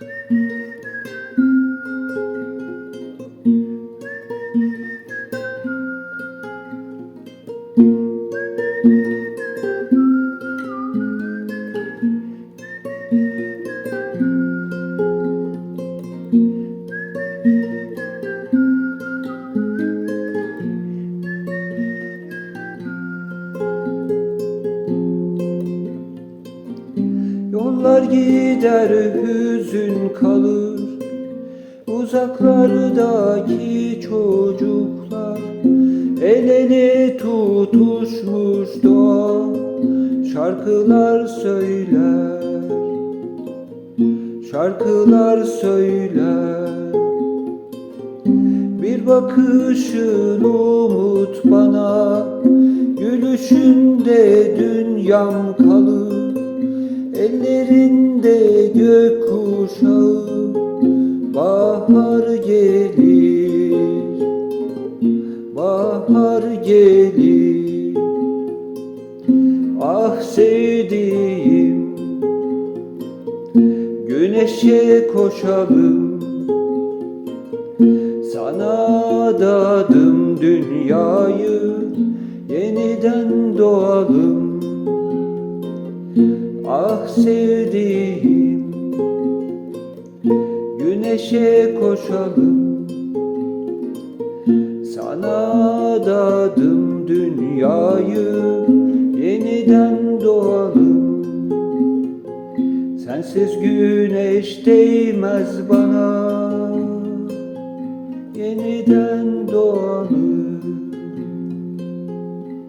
thank mm -hmm. you Yollar gider hüzün kalır. Uzaklardaki çocuklar El ele tutuşmuş doğa Şarkılar söyler. Şarkılar söyler. Bir bakışın umut bana Gülüşünde dünyam kalır Ellerinde gökkuşağı Bahar gelir Bahar gelir. Ah sevdiğim Güneşe koşalım. Sana adadım dünyayı Yeniden doğalım Ah sevdiğim Güneşe koşalım. Sana adadım dünyayı Yeniden doğalım. Sensiz güneş değmez bana Yeniden